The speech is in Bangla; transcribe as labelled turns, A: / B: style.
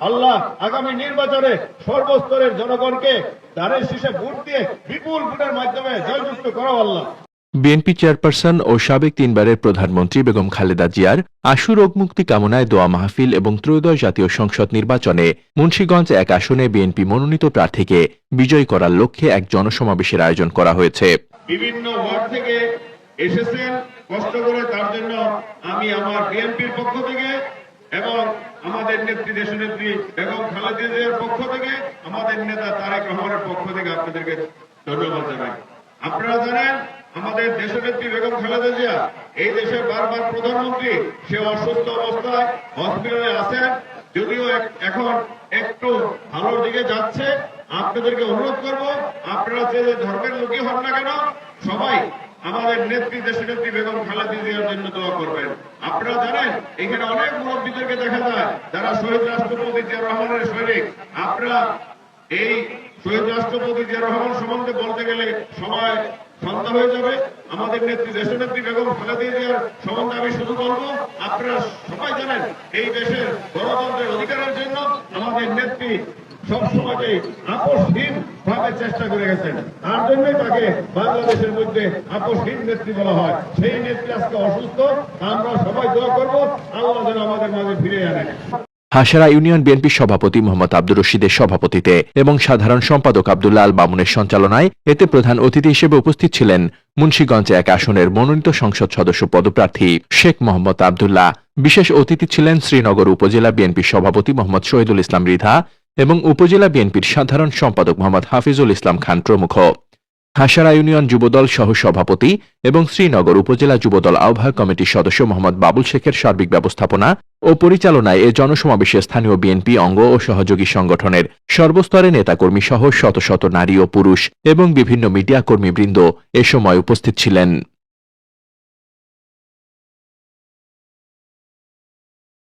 A: আল্লাহ আগামী নির্বাচনে সর্বস্তরের জনগণকে ধানের শীষে ভোট দিয়ে বিপুল ভোটের মাধ্যমে জয়যুক্ত করো আল্লাহ।
B: বিএনপি চেয়ারপারসন ও সাবেক তিনবারের প্রধানমন্ত্রী বেগম খালেদা জিয়ার আশু রোগ মুক্তি কামনায় দোয়া মাহফিল এবং ত্রয়োদশ জাতীয় সংসদ নির্বাচনে মুন্সীগঞ্জ এক আসনে বিএনপি মনোনীত প্রার্থীকে বিজয়ী করার লক্ষ্যে এক জনসমাবেশের আয়োজন করা হয়েছে।
A: বিভিন্ন ওয়ার্ড থেকে এসেছেন কষ্ট করে তার জন্য আমি আমার বিএনপির পক্ষ থেকে এবং আমাদের নেত্রী দেশনেত্রী বেগম খালেদা জিয়ার পক্ষ থেকে, আমাদের নেতা তারেক রহমানের পক্ষ থেকে আপনাদেরকে ধন্যবাদ জানাই। আপনারা জানেন, আমাদের দেশনেত্রী বেগম খালেদা জিয়া, এই দেশের বারবার প্রধানমন্ত্রী, সে অসুস্থ অবস্থায় হসপিটালে আছেন, যদিও এখন একটু ভালোর দিকে যাচ্ছে। আপনাদেরকে অনুরোধ করব, আপনারা যে ধর্মের লোকই হন না কেন, সবাই আমাদের নেত্রী দেশনেত্রী বেগম খালেদা জিয়ার জন্য দোয়া করবেন। আপনারা জানেন, এখানে অনেক মুরব্বীদেরকে দেখা যায়, যারা শহীদ রাষ্ট্রপতি জিয়া রহমানের সৈনিক। আপনারা এই শহীদ রাষ্ট্রপতি জিয়া রহমান সম্বন্ধে বলতে গেলে সময় সন্ধ্যা হয়ে যাবে। আমাদের নেত্রী দেশনেত্রী বেগম খালেদা জিয়ার সম্বন্ধে আমি শুধু বলব, আপনারা সবাই জানেন, এই দেশের গণতন্ত্রের অধিকারের জন্য আমাদের নেত্রী সবসময় আপোষহীন ভাবে চেষ্টা করে গেছেন। তার জন্যই তাকে বাংলাদেশের মধ্যে আপোষহীন নেত্রী বলা হয়। সেই নেত্রী আজকে অসুস্থ আমরা সবাই দোয়া করব, আল্লাহ যেন আমাদের মাঝে ফিরে আনেন।
B: হাসারা ইউনিয়ন বিএনপির সভাপতি মোহাম্মদ আব্দুর রশিদের সভাপতিতে এবং সাধারণ সম্পাদক আব্দুল্লাহ আল বামুনের সঞ্চালনায় এতে প্রধান অতিথি হিসেবে উপস্থিত ছিলেন মুন্সীগঞ্জ এক আসনের মনোনীত সংসদ সদস্য পদপ্রার্থী শেখ মোহাম্মদ আবদুল্লাহ। বিশেষ অতিথি ছিলেন শ্রীনগর উপজেলা বিএনপির সভাপতি মোহাম্মদ শহীদুল ইসলাম রিধা এবং উপজেলা বিএনপির সাধারণ সম্পাদক মোহাম্মদ হাফিজুল ইসলাম খান প্রমুখ। হাসারা ইউনিয়ন যুবদল সহ সভাপতি এবং শ্রীনগর উপজেলা যুবদল আহ্বায়ক কমিটির সদস্য মোহাম্মদ বাবুল শেখের সার্বিক ব্যবস্থাপনা ও পরিচালনায় এ জনসমাবেশে স্থানীয় বিএনপি অঙ্গ ও সহযোগী সংগঠনের সর্বস্তরে নেতাকর্মী সহ শত শত নারী ও পুরুষ এবং বিভিন্ন মিডিয়া কর্মীবৃন্দ এ সময় উপস্থিত ছিলেন।